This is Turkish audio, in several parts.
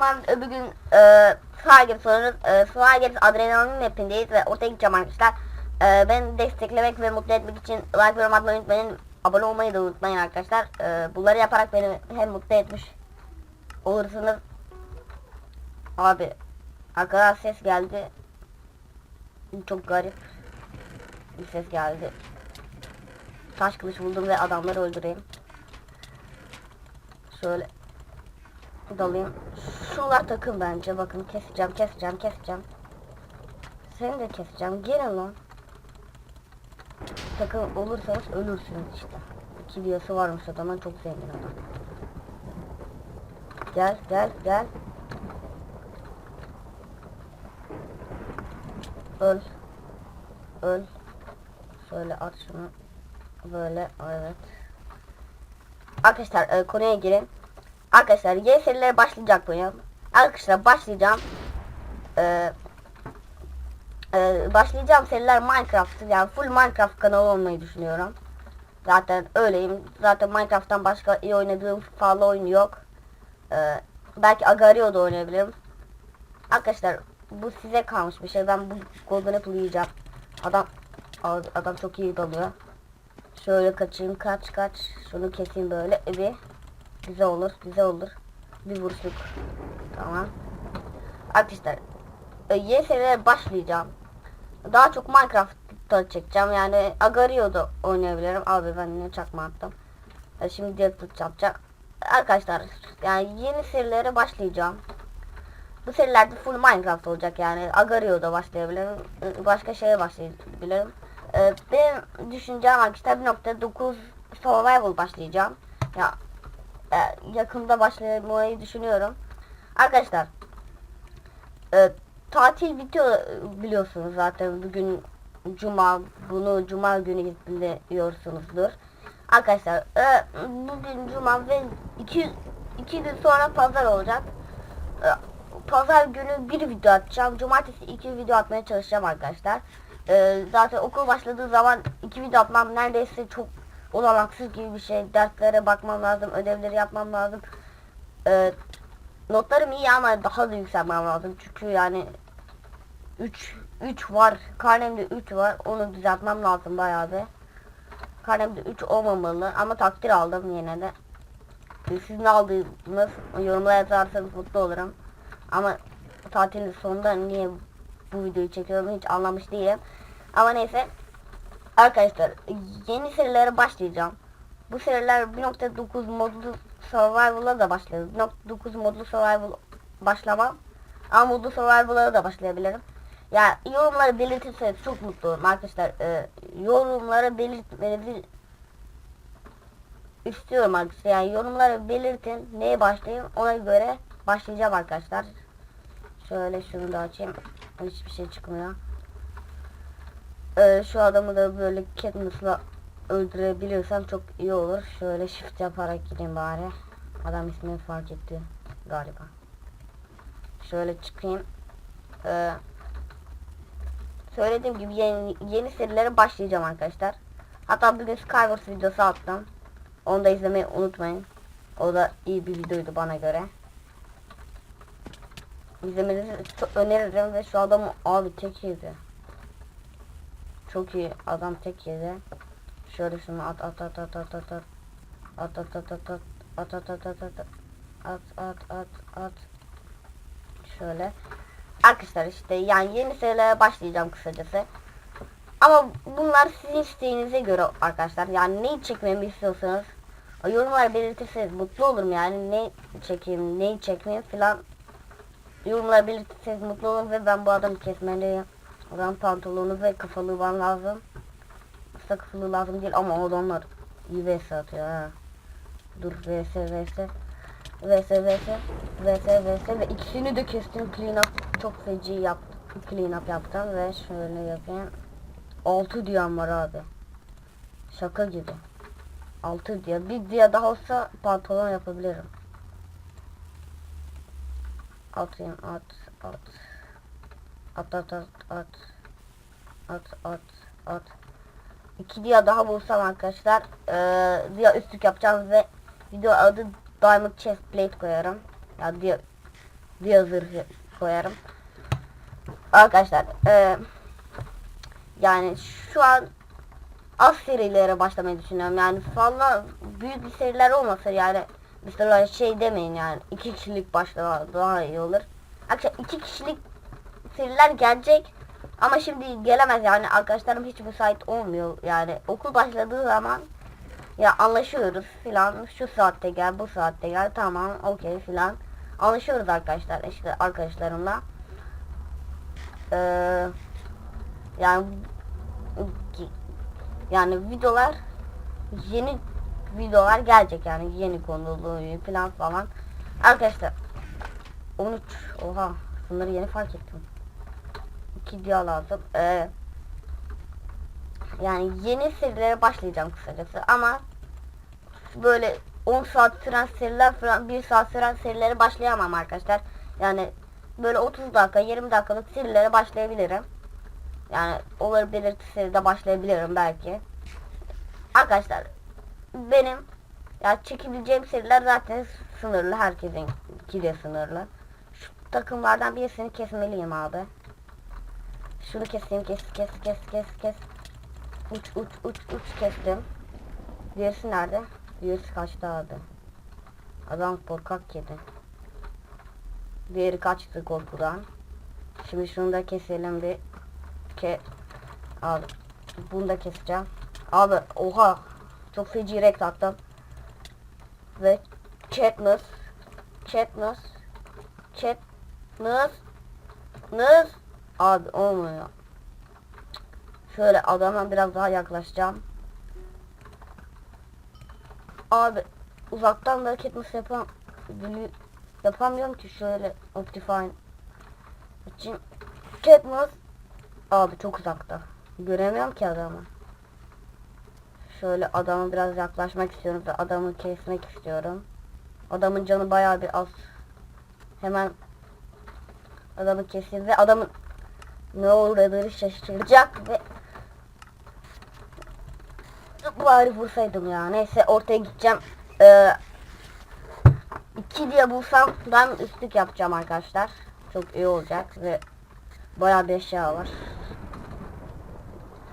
Ben bugün e, Swagger soruyoruz. E, Swagger adrenalin mapindeyiz ve ortaya gideceğim arkadaşlar. E, beni desteklemek ve mutlu etmek için like ve yorum atmayı unutmayın. Abone olmayı da unutmayın arkadaşlar. E, bunları yaparak beni hem mutlu etmiş olursunuz. Abi arkadan ses geldi. Çok garip bir ses geldi. Taş kılıç buldum ve adamları öldüreyim. Şöyle dalayım. Şunlar takım bence. Bakın keseceğim, keseceğim, keseceğim. Seni de keseceğim. Gelin lan. Takım olursanız ölürsünüz işte. İki diyası varmış adamın çok zengin adam. Gel, gel, gel. Öl. Öl. Şöyle at şunu. Böyle, evet. Arkadaşlar e, konuya girin. Arkadaşlar yeni serilere başlayacak yıl. Arkadaşlar başlayacağım. Ee, e, başlayacağım seriler Minecraft yani full Minecraft kanalı olmayı düşünüyorum. Zaten öyleyim. Zaten Minecraft'tan başka iyi oynadığım fazla oyun yok. Ee, belki Agario da oynayabilirim. Arkadaşlar bu size kalmış bir şey. Ben bu Golden Apple yiyeceğim. Adam adam çok iyi dalıyor. Şöyle kaçayım kaç kaç. Şunu keseyim böyle bir. Güzel olur, güzel olur. Bir vuruşluk. Tamam. Arkadaşlar, e, yeni seviyelere başlayacağım. Daha çok Minecraft'ta çekeceğim. Yani Agario'da oynayabilirim. Abi ben ne çakma attım. E, şimdi kılıç yapacağım. Arkadaşlar, yani yeni serilere başlayacağım. Bu serilerde full Minecraft olacak yani. Agario'da başlayabilirim. E, Başka şeye başlayabilirim. E, benim düşüncem arkadaşlar 1.9 Survival başlayacağım. Ya yakında başlamayı düşünüyorum. Arkadaşlar e, tatil bitiyor biliyorsunuz zaten bugün cuma bunu cuma günü izliyorsunuzdur. Arkadaşlar e, bugün cuma ve iki, iki gün sonra pazar olacak. E, pazar günü bir video atacağım. Cumartesi iki video atmaya çalışacağım arkadaşlar. E, zaten okul başladığı zaman iki video atmam neredeyse çok olanaksız gibi bir şey. Derslere bakmam lazım, ödevleri yapmam lazım. Ee, notlarım iyi ama daha da yükselmem lazım. Çünkü yani 3 3 var. Karnemde 3 var. Onu düzeltmem lazım bayağı bir. Karnemde 3 olmamalı ama takdir aldım yine de. Sizin aldığınız yorumlara yazarsanız mutlu olurum. Ama tatilin sonunda niye bu videoyu çekiyorum hiç anlamış değilim. Ama neyse Arkadaşlar yeni serilere başlayacağım. Bu seriler 1.9 modlu survival'a da başlıyor. 1.9 modlu survival başlamam. Ama modlu survival'a da başlayabilirim. Ya yorumları belirtirseniz çok mutlu olurum arkadaşlar. E, yorumları belirtmenizi istiyorum arkadaşlar. Yani yorumları belirtin. Neye başlayayım ona göre başlayacağım arkadaşlar. Şöyle şunu da açayım. Hiçbir şey çıkmıyor. Ee, şu adamı da böyle Katniss'la öldürebiliyorsam çok iyi olur. Şöyle shift yaparak gideyim bari. Adam ismini fark etti galiba. Şöyle çıkayım. Ee, söylediğim gibi yeni, yeni serilere başlayacağım arkadaşlar. Hatta bugün Skywars videosu attım. Onu da izlemeyi unutmayın. O da iyi bir videoydu bana göre. İzlemenizi öneririm ve şu adamı abi tek. Çok iyi. Adam tek yedi. Şöyle şunu at at at at at at at. At at at at at. At at at at at. At at at. Şöyle. Arkadaşlar işte yani yeni serilere başlayacağım kısacası. Ama bunlar sizin isteğinize göre arkadaşlar. Yani neyi çekmemi istiyorsanız yorumlar belirtirseniz mutlu olurum yani ne çekeyim neyi çekmeyeyim filan yorumlar belirtirseniz mutlu olurum ve ben bu adamı kesmeliyim. Adam pantolonu ve kafalığı bana lazım. Aslında kafalığı lazım değil ama adamlar iyi vs atıyor ha. Dur vs vs. Vs vs. Vs vs ve ikisini de kestim. Clean up çok feci yaptım. Clean up yaptım ve şöyle yapayım. 6 diyen var abi. Şaka gibi. 6 diye. Bir diye daha olsa pantolon yapabilirim. Atayım at at. At at at at. At at at. İki dia daha bulsam arkadaşlar. Ee, dia üstlük yapacağım ve video adı Diamond Chest Plate koyarım. Ya dia diye zırh koyarım. Arkadaşlar e, yani şu an az serilere başlamayı düşünüyorum. Yani fazla büyük bir seriler olmasa yani mesela şey demeyin yani iki kişilik başlama daha iyi olur. Arkadaşlar iki kişilik seriler gelecek. Ama şimdi gelemez yani. Arkadaşlarım hiç müsait olmuyor yani. Okul başladığı zaman ya anlaşıyoruz filan. Şu saatte gel bu saatte gel. Tamam okey filan. Anlaşıyoruz arkadaşlar işte arkadaşlarımla. Ee, yani yani videolar yeni videolar gelecek yani. Yeni konulu falan falan. Arkadaşlar 13 oha bunları yeni fark ettim 2 diyor lazım ee, yani yeni serilere başlayacağım kısacası ama böyle 10 saat süren seriler falan 1 saat süren serilere başlayamam arkadaşlar. Yani böyle 30 dakika 20 dakikalık serilere başlayabilirim. Yani olur belirti seride başlayabilirim belki. Arkadaşlar benim ya çekebileceğim seriler zaten sınırlı herkesin de sınırlı. Şu takımlardan birisini kesmeliyim abi şunu keseyim kes kes kes kes kes. Uç uç uç uç kestim. Diğerisi nerede? Diğerisi kaçtı abi. Adam korkak kedi. Diğeri kaçtı korkudan. Şimdi şunu da keselim bir. Ke abi bunu da keseceğim. Abi oha. Çok feci rekt attım. Ve Katniss Katniss Katniss Nız abi olmuyor. Şöyle adama biraz daha yaklaşacağım. Abi uzaktan da Katniss yapam bili- yapamıyorum ki şöyle Optifine için. Katniss abi çok uzakta. Göremiyorum ki adamı. Şöyle adamı biraz yaklaşmak istiyorum ve adamı kesmek istiyorum. Adamın canı bayağı bir az. Hemen adamı keseyim ve adamın ne uğradığını şaşıracak ve bari vursaydım ya. Neyse ortaya gideceğim. Ee, iki diye bulsam ben üstlük yapacağım arkadaşlar. Çok iyi olacak ve bayağı bir eşya var.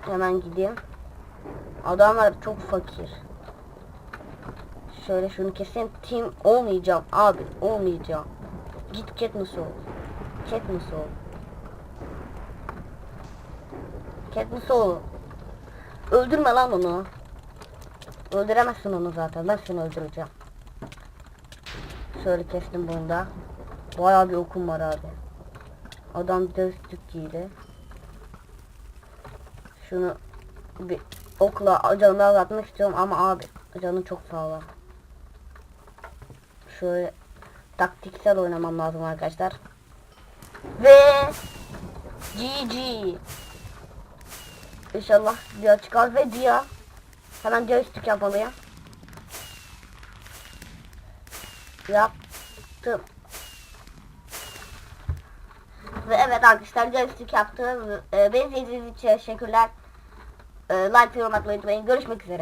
Hemen gideyim. Adamlar çok fakir. Şöyle şunu keseyim. Team olmayacağım abi olmayacağım. Git Katniss ol. Katniss ol Katniss ol öldürme lan onu. Öldüremezsin onu zaten. Ben seni öldüreceğim. Şöyle kestim bunu da bayağı bir okum var abi. Adam dövüştük giydi. Şunu bir okla canını azaltmak istiyorum ama abi canı çok sağlam. Şöyle taktiksel oynamam lazım arkadaşlar. Ve GG. İnşallah dia çıkar ve dia. Hemen joystick yapmalıyım. Yaptım. Ve evet arkadaşlar joystick yaptım. Ee, beni izlediğiniz için teşekkürler. Ee, like yorum atmayı unutmayın. Görüşmek üzere.